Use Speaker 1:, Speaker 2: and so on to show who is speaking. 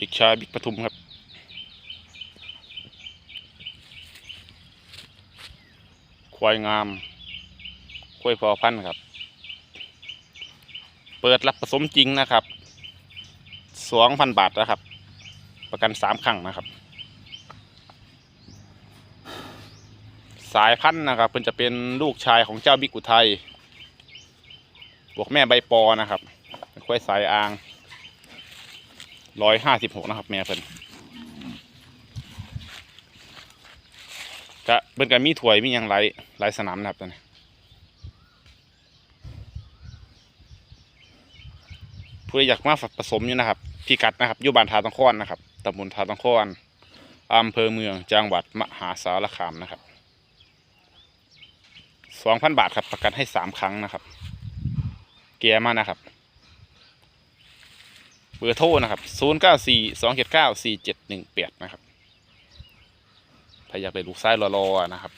Speaker 1: เด็กชายบิ๊กปทุมครับ ควายงาม ควายพอพันธ์ครับ เปิดรับผสมจริงนะครับ สองพันบาทนะครับ ประกันสามครั้งนะครับ สายพันธุ์นะครับเพิ่นจะเป็นลูกชายของเจ้าบิ๊กอุทัยบวกแม่ใบปอนะครับ ควายสายอาง ร้อยห้าสิบหกนะครับ แม่เพิ่นก็เพิ่นก็มีถวยมียังหลายหลายสนามนะครับตอนนี้ผู้ใดอยากมาผสมอยู่นะครับพี่กัดนะครับอยู่บ้านทาตังคอนนะครับตำบลทาตังคอนอำเภอเมืองจังหวัดมหาสารคามนะครับสองพันบาทครับประกันให้สามครั้งนะครับ เกียร์มานะครับ เบอร์โทรนะครับศูนย์เก้าสี่สองเจ็ดเก้าสี่เจ็ดหนึ่งแปดนะครับ ถ้าอยากได้ลูกไส้รอๆนะครับ